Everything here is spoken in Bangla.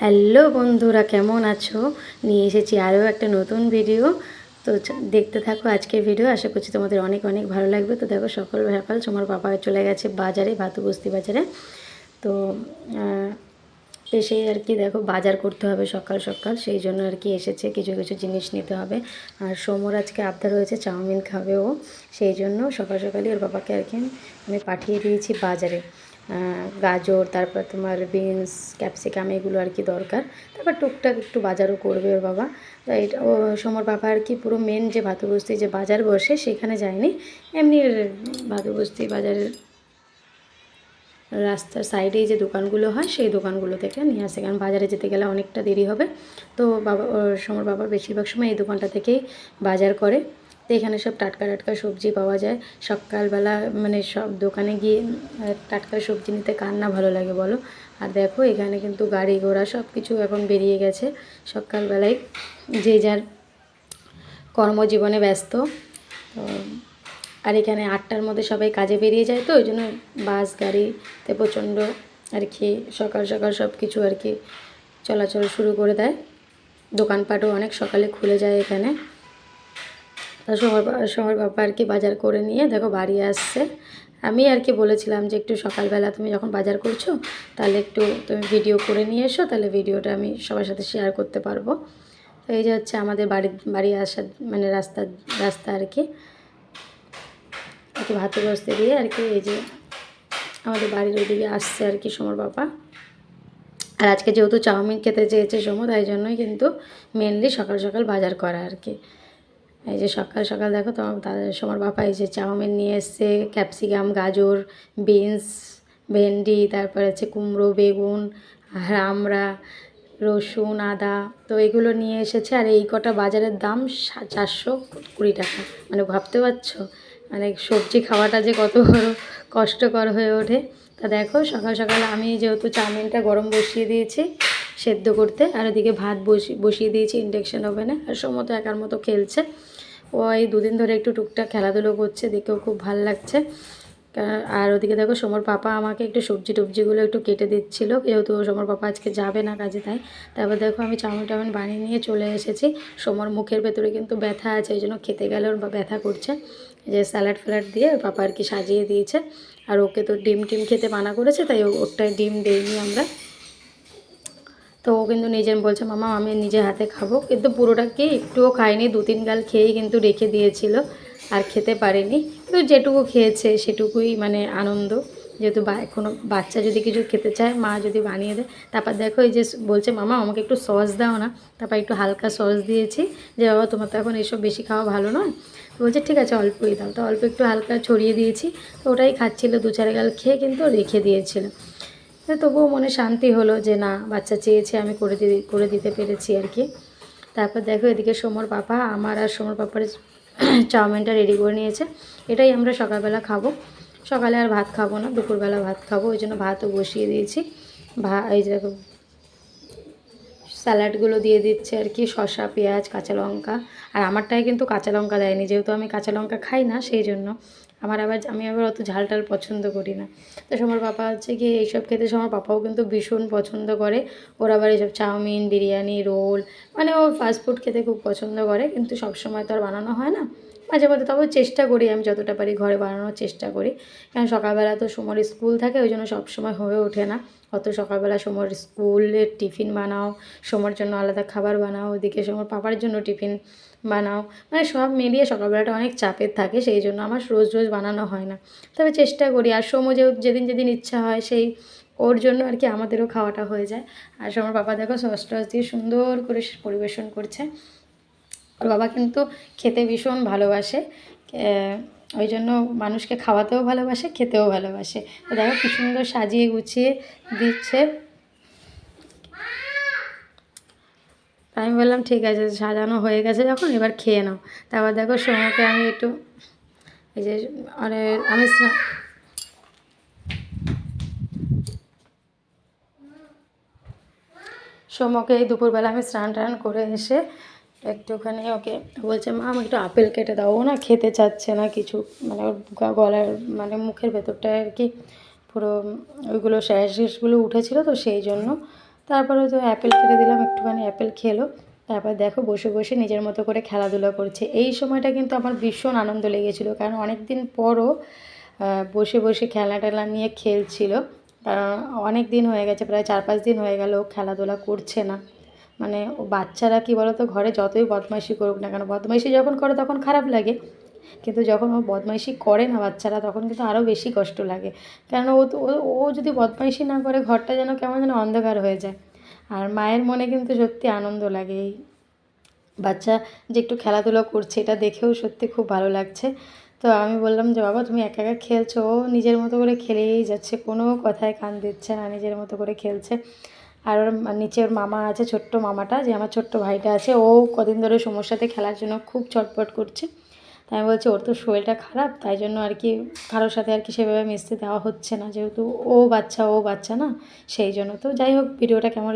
হ্যালো বন্ধুরা, কেমন আছো? নিয়ে এসেছি আরও একটা নতুন ভিডিও তো দেখতে থাকো আজকের ভিডিও আশা করছি তোমাদের অনেক অনেক ভালো লাগবে। তো দেখো, সকাল সকাল তোমার বাবা চলে গেছে বাজারে ভাতু বস্তি বাজারে। তো এসেই আর কি দেখো, বাজার করতে হবে সকাল সকাল। সেই জন্য আর কি এসেছে, কিছু কিছু জিনিস নিতে হবে। আর সোমর আজকে আবদার হয়েছে, চাউমিন খাবে ও। সেই জন্য সকাল সকালই ওর বাবাকে আর কি আমি পাঠিয়ে দিয়েছি বাজারে। গাজর, তারপর তোমার বিনস, ক্যাপসিকাম, এগুলো আর কি দরকার। তারপর টুকটাক একটু বাজারও করবে ওর বাবা। এটা ও সমর বাবা আর কি পুরো মেন যে ভাতুবস্তি যে বাজার বসে, সেখানে যায়নি। এমনি ভাতুবস্তি বাজারের রাস্তার সাইডেই যে দোকানগুলো হয়, সেই দোকানগুলো থেকে নিয়ে আসে। কারণ বাজারে যেতে গেলে অনেকটা দেরি হবে। তো বাবা সমর বাবা বেশিরভাগ সময় এই দোকানটা থেকেই বাজার করে। তো এখানে সব টাটকা টাটকা সবজি পাওয়া যায়। সকালবেলা মানে সব দোকানে গিয়ে টাটকা সবজি নিতে কার না ভালো লাগে বলো? আর দেখো এখানে কিন্তু গাড়ি ঘোড়া সব কিছু এখন বেরিয়ে গেছে। সকালবেলায় যে যার কর্মজীবনে ব্যস্ত আর এখানে আটটার মধ্যে সবাই কাজে বেরিয়ে যায় তো, ওই জন্য বাস, গাড়িতে প্রচণ্ড আর কি সকাল সকাল সব কিছু আর কি চলাচল শুরু করে দেয়। দোকানপাটও অনেক সকালে খুলে যায় এখানে। শহর শহর বাবা আর কি বাজার করে নিয়ে দেখো বাড়ি আসছে। আমি আর কি বলেছিলাম যে একটু সকালবেলা তুমি যখন বাজার করছ, তাহলে একটু তুমি ভিডিও করে নিয়ে এসো, তাহলে ভিডিওটা আমি সবার সাথে শেয়ার করতে পারব। তো এই যে হচ্ছে আমাদের বাড়ি বাড়ি আসার মানে রাস্তা রাস্তা আর কি। আর কি ভাতে বসতে দিয়ে আর কি এই যে আমাদের বাড়ির ওইদিকে আসছে আর কি সমর বাবা। আর আজকে যেহেতু চাউমিন খেতে চেয়েছে সমর, তাই জন্যই কিন্তু মেনলি সকাল সকাল বাজার করা আর কি। এই যে সকাল সকাল দেখো তোমার তাদের সমর বাবা এই যে চাউমিন নিয়ে এসছে, ক্যাপসিকাম, গাজর, বিনস, ভেন্ডি, তারপর হচ্ছে কুমড়ো, বেগুন আমড়া রসুন, আদা, তো এগুলো নিয়ে এসেছে। আর এই কটা বাজারের দাম চারশো কুড়ি টাকা। মানে ভাবতে পারছ? মানে সবজি খাওয়াটা যে কত বড় কষ্টকর হয়ে ওঠে। তা দেখো সকাল সকাল আমি যেহেতু চাউমিনটা গরম বসিয়ে দিয়েছি সেদ্ধ করতে, আর ওদিকে ভাত বসিয়ে দিয়েছি ইন্ডাকশন ওভেনে আর সমতো একার মতো খেলছে। ও এই দুদিন ধরে একটু টুকটাক খেলাধুলো করছে, দেখেও খুব ভালো লাগছে। আর ওদিকে দেখো সোমর পাপা আমাকে একটু সবজি টবজিগুলো একটু কেটে দিচ্ছিল, যেহেতু সমর পাপা আজকে যাবে না কাজে তাই। তারপর দেখো আমি চাউমিন টাউমিন বানিয়ে নিয়ে চলে এসেছি। সমর মুখের ভেতরে কিন্তু ব্যথা আছে ওই জন্য খেতে গেলে ওর ব্যথা করছে। যে স্যালাড ফ্যালাড দিয়ে পাপা আর কি সাজিয়ে দিয়েছে। আর ওকে তো ডিম টিম খেতে মানা করেছে, তাই ওরটায় ডিম দেইনি আমরা। তো ও কিন্তু নিজের বলছে, মামা, আমি নিজে হাতে খাব। কিন্তু পুরোটা কি একটুও খায়নি দু তিন গাল খেয়েই কিন্তু রেখে দিয়েছিল, আর খেতে পারেনি। কিন্তু যেটুকু খেয়েছে সেটুকুই মানে আনন্দ, যেহেতু বা কোনো বাচ্চা যদি কিছু খেতে চায়, মা যদি বানিয়ে দেয়। তারপর দেখো এই যে বলছে, মামা, আমাকে একটু সস দাও না। তারপর একটু হালকা সস দিয়েছি, যে, বাবা, তোমার তো এখন এসব বেশি খাওয়া ভালো নয়। তো বলছে, ঠিক আছে, অল্পই দাও। তো অল্প একটু হালকা ছড়িয়ে দিয়েছি, তো ওটাই খাচ্ছিলো দু চার গাল খেয়ে কিন্তু রেখে দিয়েছিল। তবুও মনে শান্তি হলো যে না, বাচ্চা চেয়েছে, আমি করে দি, করে দিতে পেরেছি আর কি। তারপর দেখো এদিকে সোমর পাপা, আমার আর সোমর পাপার চাউমিনটা রেডি করে নিয়েছে। এটাই আমরা সকালবেলা খাব। সকালে আর ভাত খাব না, দুপুরবেলা ভাত খাব। ওই জন্য ভাতও বসিয়ে দিয়েছি। ভা, এই দেখো, স্যালাডগুলো দিয়ে দিচ্ছে আর কি, শসা, পেঁয়াজ, কাঁচা লঙ্কা। আর আমারটায় কিন্তু কাঁচা লঙ্কা দেয়নি, যেহেতু আমি কাঁচা লঙ্কা খাই না, সেই জন্য। আমার আবার আমি আবার অত ঝাল টাল পছন্দ করি না। তো সোমার পাপা হচ্ছে কি এইসব খেতে, সোমার পাপাও কিন্তু ভীষণ পছন্দ করে। ওর আবার এইসব চাউমিন, বিরিয়ানি, রোল মানে ও ফাস্টফুড খেতে খুব পছন্দ করে, কিন্তু সবসময় তো আর বানানো হয় না। মাঝে মধ্যে তবে চেষ্টা করি আমি যতটা পারি ঘরে বানানোর চেষ্টা করি। কারণ সকালবেলা তো সমর স্কুল থাকে, ওই জন্য সবসময় হয়ে ওঠে না। অত সকালবেলা সমর স্কুলের টিফিন বানাও সময়ের জন্য আলাদা খাবার বানাও ওদিকে সময় পাপার জন্য টিফিন বানাও। মানে সব মিলিয়ে সকালবেলাটা অনেক চাপের থাকে, সেই জন্য আমার রোজ রোজ বানানো হয় না। তবে চেষ্টা করি, আর সময় যে, যেদিন যেদিন ইচ্ছা হয় সেই ওর জন্য আর কি আমাদেরও খাওয়াটা হয়ে যায়। আর সময় পাপা দেখো সস টস দিয়ে সুন্দর করে পরিবেশন করছে। ওর বাবা কিন্তু খেতে ভীষণ ভালোবাসে ওই জন্য মানুষকে খাওয়াতেও ভালোবাসে, খেতেও ভালোবাসে। দেখো কি সুন্দর সাজিয়ে গুছিয়ে দিচ্ছে। আমি বললাম, ঠিক আছে, সাজানো হয়ে গেছে যখন, এবার খেয়ে নাও। তারপর দেখো সোমকে আমি একটু, এই যে মানে আমি সোমকে এই দুপুরবেলা আমি স্নান টান করে এসে একটুখানি ওকে বলছে, মা আমি একটু আপেল কেটে দাও। ও না খেতে চাচ্ছে না কিছু। মানে ওর গলার মানে মুখের ভেতরটায় আর কি পুরো ওইগুলো স্যাসগুলো উঠেছিল তো সেই জন্য। তারপরে তো অ্যাপেল কেটে দিলাম, একটুখানি অ্যাপেল খেলো। তারপর দেখো বসে বসে নিজের মতো করে খেলাধুলা করছে। এই সময়টা কিন্তু আমার ভীষণ আনন্দ লেগেছিলো, কারণ অনেক দিন পরও বসে বসে খেলা টেলা নিয়ে খেলছিল। কারণ অনেক দিন হয়ে গেছে, প্রায় চার পাঁচ দিন হয়ে গেল খেলাধুলা করছে না। মানে বাচ্চারা কী বলো তো ঘরে যতই বদমাইশি করুক না কেন, বদমাইশি যখন করে তখন খারাপ লাগে। কিন্তু যখন ও বদমাইশি করে না বাচ্চারা, তখন কিন্তু আরও বেশি কষ্ট লাগে। কেন ও তো ও যদি বদমাইশি না করে, ঘরটা যেন কেমন যেন অন্ধকার হয়ে যায়। আর মায়ের মনে কিন্তু সত্যি আনন্দ লাগে। এই বাচ্চা যে একটু খেলাধুলো করছে, এটা দেখেও সত্যি খুব ভালো লাগছে। তো আমি বললাম যে, বাবা, তুমি একা একা খেলছো? ও নিজের মতো করে খেলেই যাচ্ছে, কোনো কথায় কান দিচ্ছে না, নিজের মতো করে খেলছে। আর ওর নিচের নিচে ওর মামা আছে, ছোট্ট মামাটা, যে আমার ছোট্ট ভাইটা আছে, ও কদিন ধরে সমস্যাতে খেলার জন্য খুব ছটপট করছে। তাই আমি বলছি, ওর তো শরীরটা খারাপ, তাই জন্য আর কি কারোর সাথে আর কি সেভাবে মিশতে দেওয়া হচ্ছে না। যেহেতু ও বাচ্চা ও বাচ্চা না, সেই জন্য। তো যাই হোক, ভিডিওটা কেমন